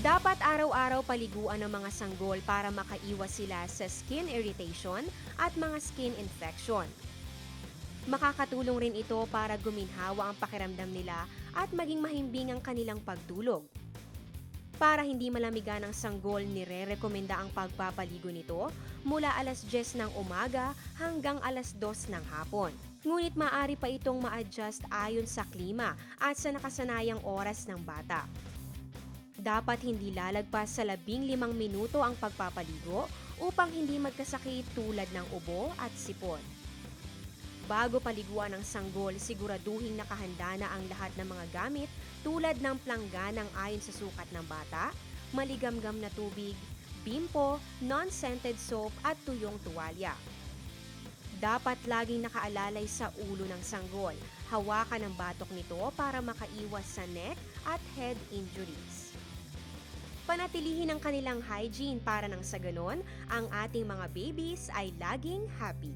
Dapat araw-araw paliguan ng mga sanggol para makaiwas sila sa skin irritation at mga skin infection. Makakatulong rin ito para guminhawa ang pakiramdam nila at maging mahimbing ang kanilang pagtulog. Para hindi malamigan ang sanggol, nire-rekomenda ang pagpapaligo nito mula alas 10 ng umaga hanggang alas 2 ng hapon. Ngunit maaari pa itong ma-adjust ayon sa klima at sa nakasanayang oras ng bata. Dapat hindi lalagpas sa labing limang minuto ang pagpapaligo upang hindi magkasakit tulad ng ubo at sipon. Bago paliguan ng sanggol, siguraduhing nakahanda na ang lahat ng mga gamit tulad ng plangganang ayon sa sukat ng bata, maligamgam na tubig, bimpo, non-scented soap at tuyong tuwalya. Dapat laging nakaalalay sa ulo ng sanggol. Hawakan ang batok nito para makaiwas sa neck at head injuries. Panatilihin ang kanilang hygiene para nang sa ganon, ang ating mga babies ay laging happy.